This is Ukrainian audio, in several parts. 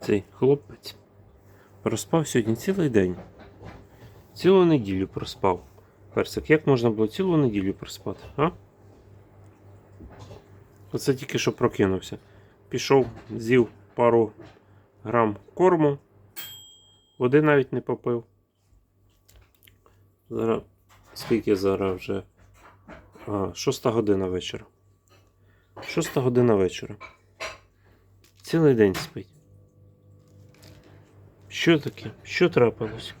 Цей хлопець проспав сьогодні цілий день. Цілу неділю проспав. Персик, як можна було цілу неділю проспати, а? Оце тільки що прокинувся. Пішов, з'їв пару грам корму, води навіть не попив. Зараз. Скільки зараз вже? А, шоста година вечора. Шоста година вечора. Цілий день спить. Що таке? Що трапилось?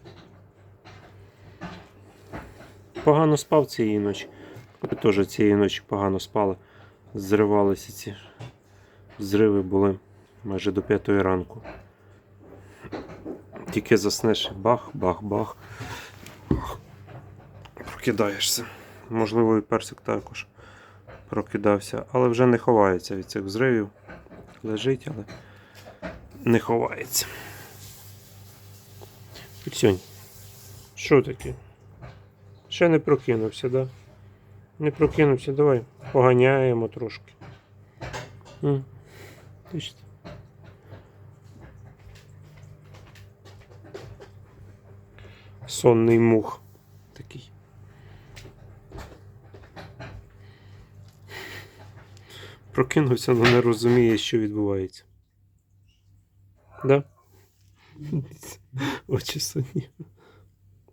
Погано спав цієї ночі. Ви теж цієї ночі погано спали. Зривалися ці зриви були майже до п'ятої ранку. Тільки заснеш бах, бах, бах. Прокидаєшся. Можливо, і персик також прокидався, але вже не ховається від цих зривів. Лежить, але не ховається. Піксюнь, що таке? Ще не прокинувся, да? Не прокинувся, давай поганяємо трошки. Бачите? Сонний мух такий. Прокинувся, але не розуміє, що відбувається. Да? Очі сонні.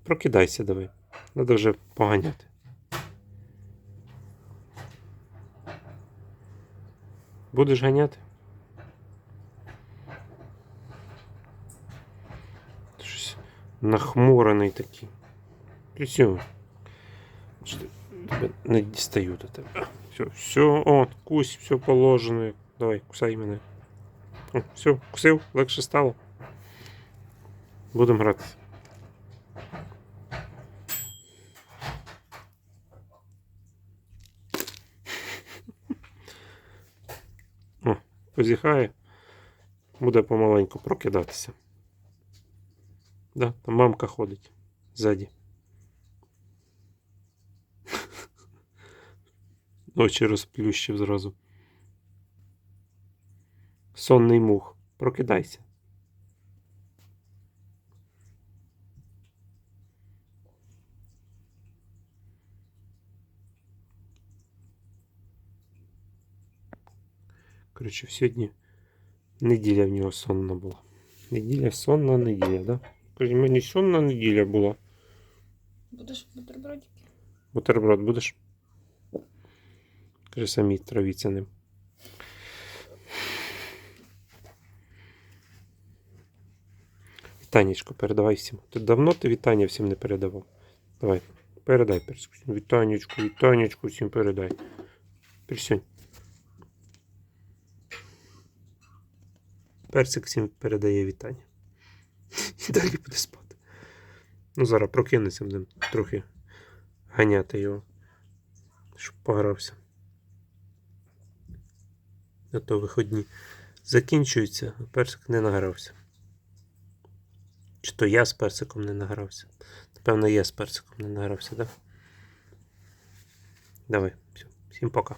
Прокидайся давай. Надо вже поганяти. Будеш ганяти? Щось нахмурений такий. Присю. Не дістаю до тебе. Все, все, о, кусь, все положено. Давай, кусай мене. О, все, кусив, легше стало. Будемо гратися. О, позіхає. Буде помаленьку прокидатися. Да, там мамка ходить ззаді. Очі розплющив зразу. Сонний мух. Прокидайся. Коротше, сьогодні неділя в нього сонна була. Неділя сонна неділя, да? Каже, мені сонна неділя була. Будеш бутербродики? Бутерброд будеш? Каже, самі травіться ним. Вітанечко, передавай всім. Ти давно ти вітання всім не передавав. Давай, передай персику. Вітанечку, вітанечку всім передай. Персюнь. Персик всім передає вітання. І далі буде спати. Ну, зараз прокинеться, будемо трохи ганяти його, щоб погрався. А то виходні закінчуються, а персик не награвся. Чи то я з персиком не награвся? Напевно, я з персиком не награвся, так? Да? Давай. Всім пока.